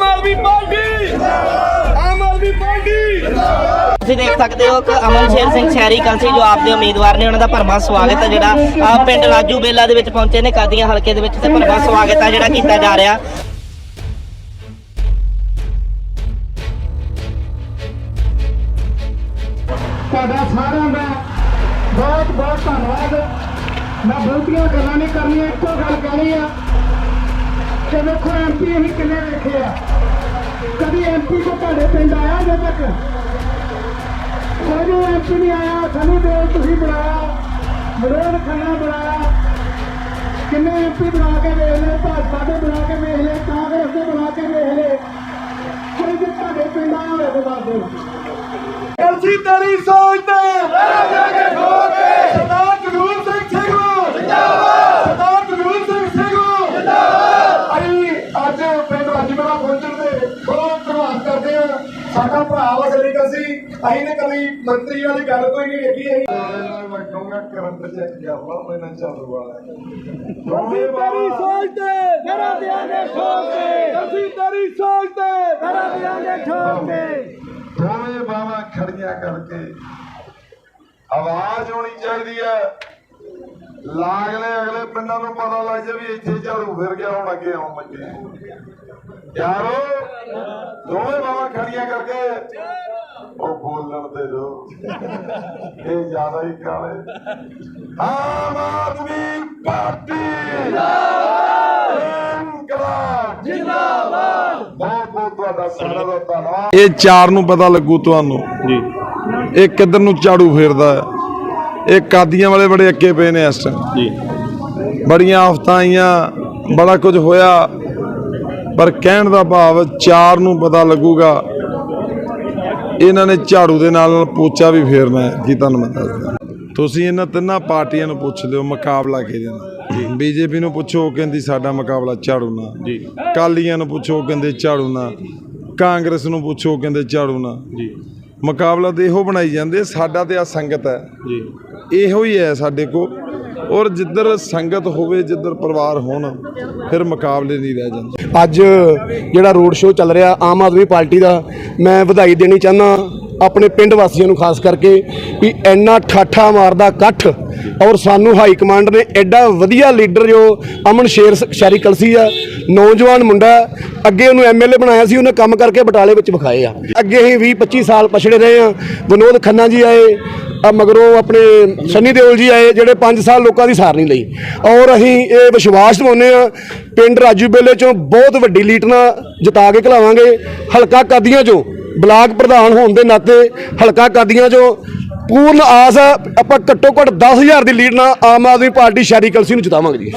ਆਦਮੀ party. ਆਮ Aadmi party. ਤੁਸੀਂ ਦੇਖ ਸਕਦੇ ਹੋ ਕਿ ਅਮਨ ਸ਼ੇਰ ਸਿੰਘ ਸ਼ਹਿਰੀ ਕਲਸੀ ਜੋ ਆਪਦੇ ਉਮੀਦਵਾਰ ਨੇ ਉਹਨਾਂ ਦਾ ਭਰਵਾਂ ਸਵਾਗਤ ਹੈ ਜਿਹੜਾ ਪਿੰਡ ਰਾਜੂ ਬੇਲਾ ਦੇ ਵਿੱਚ ਪਹੁੰਚੇ ਨੇ ਕਾਦੀਆਂ ਹਲਕੇ ਦੇ ਵਿੱਚ ਤੇ ਭਰਵਾਂ ਸਵਾਗਤ ਹੈ ਜਿਹੜਾ ਕੀਤਾ ਜਾ ਰਿਹਾ। ਤੁਹਾਡਾ ਸਾਰਿਆਂ ਦਾ ਬਹੁਤ ਬਹੁਤ ਧੰਨਵਾਦ। ਮੈਂ ਬਹੁਤੀਆਂ ਗੱਲਾਂ ਨਹੀਂ ਕਰਨੀਆਂ ਇੱਕੋ ਗੱਲ ਕਹਿਣੀ ਆ। ਕਿ ਵੇਖੋ ਐਮਪੀ ਅਸੀਂ ਕਿੰਨੇ ਵੇਖੇ ਆ ਕਦੀ ਐਮਪੀ ਕੋ ਤੁਹਾਡੇ ਪਿੰਡ ਆਇਆ ਅਜੇ ਤੱਕ ਕੋਈ ਐਮਪੀ ਨਹੀਂ ਆਇਆ ਸਾਨੂੰ ਦੇਵ ਤੁਸੀਂ ਬਣਾਇਆ ਵਿਰੋਧ ਖੰਨਾ ਬਣਾਇਆ ਕਿੰਨੇ ਐਮਪੀ ਬਣਾ ਕੇ ਵੇਖ ਲਏ ਭਾਜਪਾ ਦੇ ਬਣਾ ਕੇ ਵੇਖ ਲਏ ਕਾਂਗਰਸ ਦੇ ਬਣਾ ਕੇ ਵੇਖ ਲਏ ਕੋਈ ਜੇ ਤੁਹਾਡੇ ਪਿੰਡ ਆਇਆ ਹੋਵੇ ਤਾਂ ਦੱਸ ਦਿਓ ਅਸੀਂ ਤੇਰੀ ਸੋਚ ਤੇ ਲੜਾ ਜਾਗੇ ਠੋਕ ਕੇ ਸਰਦਾਰ ਜਗਰੂਪ ਸਿੰਘ ਸਿੰਘੂ ਜਿੰਦਾਬਾਦ ਸਰਦਾਰ ਜਗਰੂਪ ਸਿੰਘ ਸਿੰਘੂ ਜਿੰਦਾਬਾਦ ਅਸੀਂ ਅੱਜ ਰਾਜੀਵਾਲਾ ਪਹੁੰਚਣ ਦੇ ਬਹੁਤ ਧੰਨਵਾਦ ਕਰਦੇ ਹਾਂ। ਸਾਡਾ ਭਰਾ ਵਾ ਸਰੀਕਾ ਸੀ ਅਸੀਂ ਨੇ ਕਦੀ ਮੰਤਰੀ ਵਾਲੀ ਗੱਲ ਕੋਈ ਨਹੀਂ ਵੇਖੀ ਅਸੀਂ ਮੈਂ ਕਹੂੰਗਾ ਕਰੰਟ ਚੈੱਕ ਕਰ ਲਾ ਮੈਨਾਂ ਚਾਲੂ ਵਾਲਾ ਅਸੀਂ ਤੇਰੀ ਸੋਚ ਤੇ ਲੜਾ ਦਿਆਂਗੇ ਠੋਕ ਕੇ ਅਸੀਂ ਤੇਰੀ ਸੋਚ ਤੇ। ਲੜਾ ਦਿਆਂਗੇ ਠੋਕ ਕੇ ਦੋਵੇਂ ਖੜੀਆਂ ਕਰਕੇ ਆਵਾਜ਼ ਹੋਣੀ ਚਾਹੀਦੀ ਹੈ। ਲਾਗਲੇ ਅਗਲੇ ਪਿੰਡਾਂ ਨੂੰ ਪਤਾ ਲੱਗ ਜਾ ਵੀ ਇੱਥੇ ਝਾੜੂ ਫਿਰ ਗਿਆ ਹੁਣ ਅੱਗੇ ਆਉਣ ਲੱਗੇ। ਯਾਰੋ ਦੋਵੇਂ ਬਾਹਾਂ ਖੜੀਆਂ ਕਰਕੇ ਉਹ ਬੋਲਣ ਦੇ ਦੋ ਇਹ ਜ਼ਿਆਦਾ ਹੀ ਕਾਲੇ। ਆਮ ਆਦਮੀ ਪਾਰਟੀ। ਜਿੰਦਾਬਾਦ ਜਿੰਦਾਬਾਦ ਬਹੁਤ ਬਹੁਤ ਤੁਹਾਡਾ ਸਾਰਿਆਂ ਦਾ ਧੰਨਵਾਦ। ਇਹ ਚਾਰ ਨੂੰ ਪਤਾ ਲੱਗੂ ਤੁਹਾਨੂੰ। ਜੀ। ਇਹ ਕਿੱਧਰ ਨੂੰ ਝਾੜੂ ਫੇਰਦਾ ਹੈ? ਇਹ ਕਾਦੀਆਂ ਵਾਲੇ ਬੜੇ ਅੱਕੇ ਪਏ ਨੇ ਇਸ ਟਾਈਮ ਜੀ। ਬੜੀਆਂ ਆਫਤਾਂ ਆਈਆਂ ਬੜਾ ਕੁਝ ਹੋਇਆ। ਪਰ ਕਹਿਣ ਦਾ ਭਾਵ ਚਾਰ ਨੂੰ ਪਤਾ ਲੱਗੂਗਾ। ਇਹਨਾਂ ਨੇ ਝਾੜੂ ਦੇ ਨਾਲ ਪੋਚਾ ਵੀ ਫੇਰਨਾ ਹੈ। ਜੀ ਤੁਹਾਨੂੰ ਮੈਂ ਦੱਸਦਾ। ਤੁਸੀਂ ਇਹਨਾਂ ਤਿੰਨਾਂ ਪਾਰਟੀਆਂ ਨੂੰ ਪੁੱਛ ਲਿਓ ਮੁਕਾਬਲਾ ਕਿਹਦੇ ਨਾਲ? ਜੀ। ਬੀਜੇਪੀ ਨੂੰ ਪੁੱਛੋ ਕਹਿੰਦੀ ਸਾਡਾ ਮੁਕਾਬਲਾ ਝਾੜੂ ਨਾਲ। ਜੀ। ਕਾਲੀਆਂ ਨੂੰ ਪੁੱਛੋ ਕਹਿੰਦੇ ਝਾੜੂ ਨਾਲ। ਕਾਂਗਰਸ ਨੂੰ ਪੁੱਛੋ ਕਹਿੰਦੇ ਝਾੜੂ ਨਾਲ। ਜੀ। ਮੁਕਾਬਲਾ ਤੇ ਇਹੋ ਬਣਾਈ ਜਾਂਦੇ ਸਾਡਾ ਤੇ ਆ ਸੰਗਤ ਹੈ। ਜੀ। ਇਹੋ ਹੀ ਹੈ ਸਾਡੇ ਕੋ ਔਰ ਜਿੱਧਰ ਸੰਗਤ ਹੋਵੇ, ਜਿੱਧਰ ਪਰਿਵਾਰ ਹੋਣ, ਫਿਰ ਮੁਕਾਬਲੇ ਨਹੀਂ ਰਹਿ ਜਾਂਦੇ। ਅੱਜ ਜਿਹੜਾ ਰੋਡ ਸ਼ੋਅ ਚੱਲ ਰਿਹਾ ਆਮ ਆਦਮੀ ਪਾਰਟੀ ਦਾ, ਮੈਂ ਵਧਾਈ ਦੇਣੀ ਚਾਹੁੰਦਾ ਆਪਣੇ ਪਿੰਡ ਵਾਸੀਆਂ ਨੂੰ ਖਾਸ ਕਰਕੇ ਵੀ ਇੰਨਾ ਠਾਠਾ ਮਾਰਦਾ ਇਕੱਠ ਔਰ ਸਾਨੂੰ ਹਾਈ ਕਮਾਂਡ ਨੇ ਐਡਾ ਵਧੀਆ ਲੀਡਰ ਜੋ ਅਮਨ ਸ਼ੇਰ ਸ- ਸ਼ਾਰੀ ਕਲਸੀ ਆ, ਨੌਜਵਾਨ ਮੁੰਡਾ, ਅੱਗੇ ਉਹਨੂੰ ਐਮਐਲਏ ਬਣਾਇਆ ਸੀ, ਉਹਨੇ ਕੰਮ ਕਰਕੇ ਬਟਾਲੇ ਵਿੱਚ ਵਿਖਾਏ ਆ। ਅੱਗੇ ਹੀ 20 25 ਸਾਲ ਪਛੜੇ ਰਹੇ ਆ, ਵਿਨੋਦ ਖੰਨਾ ਜੀ ਆਏ, ਆ ਮਗਰੋਂ ਆਪਣੇ ਸੰਨੀ ਦਿਓਲ ਜੀ ਆਏ, ਜਿਹੜੇ 5 ਸਾਲ ਲੋਕਾਂ ਦੀ ਸਾਰ ਨਹੀਂ ਲਈ। ਔਰ ਅਸੀਂ ਇਹ ਵਿਸ਼ਵਾਸ ਦਿਵਾਉਂਦੇ ਆ, ਪਿੰਡ ਰਾਜੂ ਬੇਲੇ ਚੋਂ ਬਹੁਤ ਵੱਡੀ ਲੀਡ ਨਾਲ ਜਿਤਾ ਕੇ ਖਿਲਾਵਾਂਗੇ ਹਲਕਾ ਕਾਦੀਆਂ ਚੋਂ। ਬਲਾਕ ਪ੍ਰਧਾਨ ਹੋਣ ਦੇ ਨਾਤੇ ਹਲਕਾ ਕਾਦੀਆਂ ਜੋ ਪੂਰਨ ਆਸ ਆ ਆਪਾਂ ਘੱਟੋ ਘੱਟ 10000 ਦੀ ਲੀਡ ਨਾਲ ਆਮ ਆਦਮੀ ਪਾਰਟੀ ਸ਼ਹਿਰੀ ਕਲਸੀ ਨੂੰ ਜਿਤਾਵਾਂਗੇ ਜੀ।